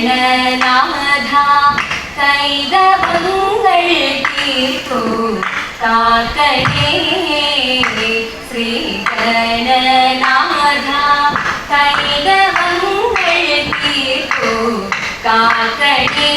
ശ്രീകരണനാഥ കൈതവങ്ങൾ തീർത്തു കാക്കരേ ശ്രീകരണനാഥ കൈതവങ്ങൾ തീർത്തു കാക്കരേ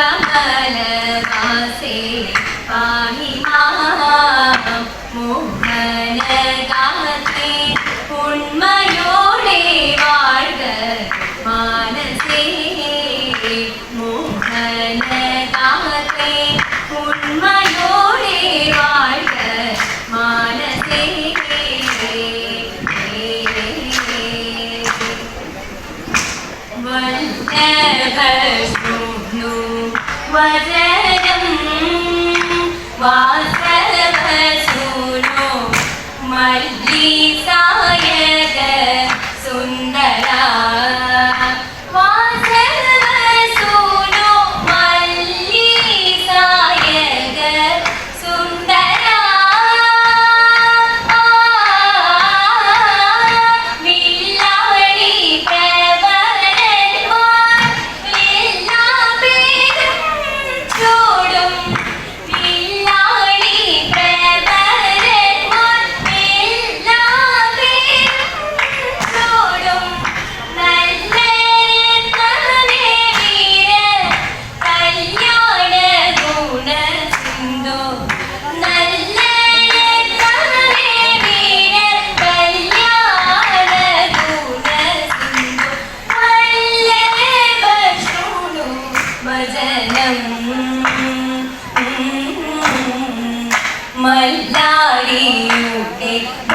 கமலவாசே பாணிமா மோகனகாத்தே உண்மையோடே வாழ்க மானசே மோகனகாத்தே വരദം വാസവസൂനോ മല്ലി സായക സുന്ദരാ.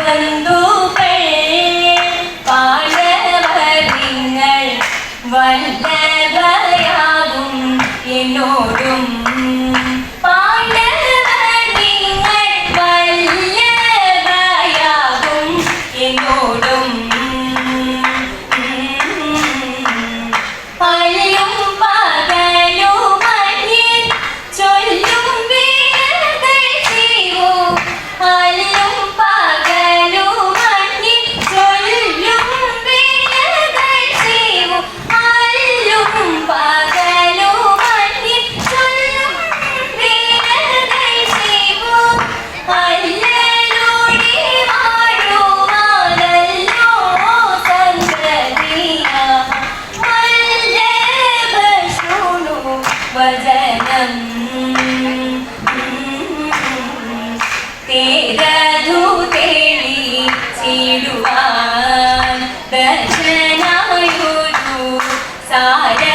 Magdalena. Ở.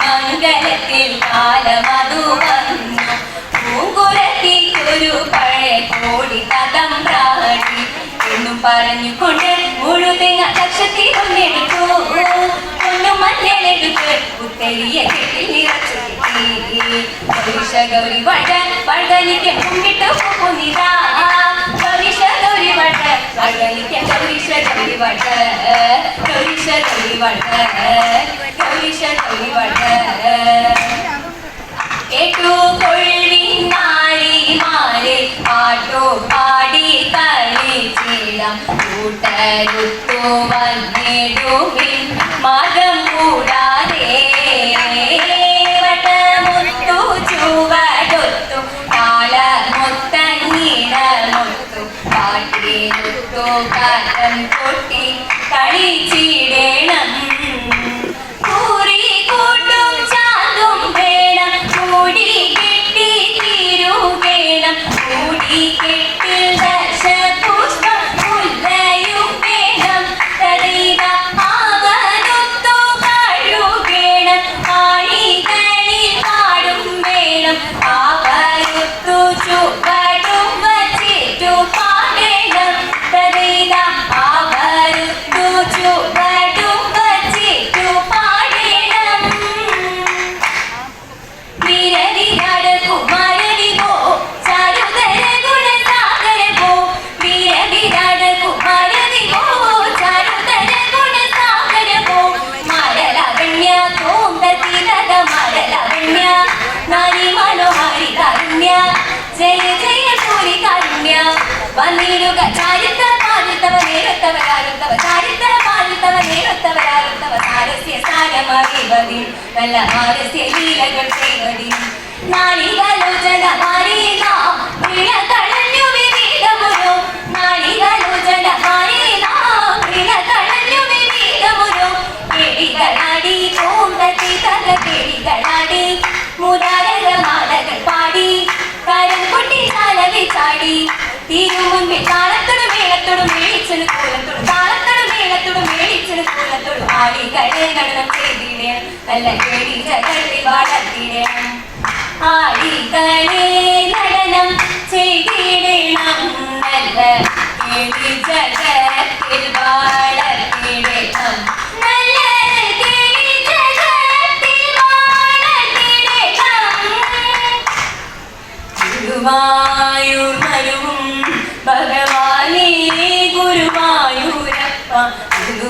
മംഗലത്തിൽ കാലമതു വന്നു. പൂങ്കുരത്തിക്കൊരു പഴയ കോടി കഥം പ്രാടി എന്നും പറഞ്ഞുകൊണ്ട് മുഴുതെങ്ങ ലക്ഷത്തി ഒന്നെടുത്തു ഒന്നും മഞ്ഞളെടുത്ത് ഉത്തരിയ കെട്ടിൽ നിറച്ചു. ಭವಿಷ್ಯ ಗೌರಿ ವಡನ್ ವಡನಿಗೆ ಹುಮ್ಮಿಟ್ಟ ಹುಮ್ಮಿದ ಭವಿಷ್ಯ ಗೌರಿ ವಡ ವಡನಿಗೆ ಭವಿಷ್ಯ ಗೌರಿ ವಡ ಭವಿಷ್ಯ ಗೌರಿ ವಡ ಭವಿಷ್ಯ ಗೌರಿ ವಡ ಏಟು ಕೊಳ್ವಿ ಮಾರಿ ಮಾರಿ ಆಟೋ ಪಾಡಿ ತಳಿ ಚೀಲ ಊಟರುತ್ತೋ ಬಂದಿಡು ಮಾದ ಮೂಡಾದೇ கண் கொட்டி தனி சீடே സാരമറിവതി നല്ല ഹാരസ്യ ലീലകൾ ദേവതി നാളികലോചന മാറിയ വിള തളഞ്ഞു വിവേകമുരോ നാളികലോചന മാറിയ വിള തളഞ്ഞു വിവേകമുരോ കേടികളാടി കോന്തത്തി തക കേടികളാടി മാലകൾ പാടി. കരം കൊട്ടി താലവി ചാടി. തിരുമുൻപിൽ താളത്തോടും മേളത്തോടും മേടിച്ചൊരു കോലത്തോടും കൂലത്തോടും ആടി കടനം ചെയ്തിടണം. നല്ല കേടി ജഗത്തി വളർത്തിടണം ആടി നടനം ചെയ്തിടണം. നല്ല കേടി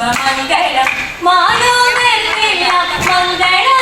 ശുഭമംഗളം മനോമർപ്പില്ല മംഗള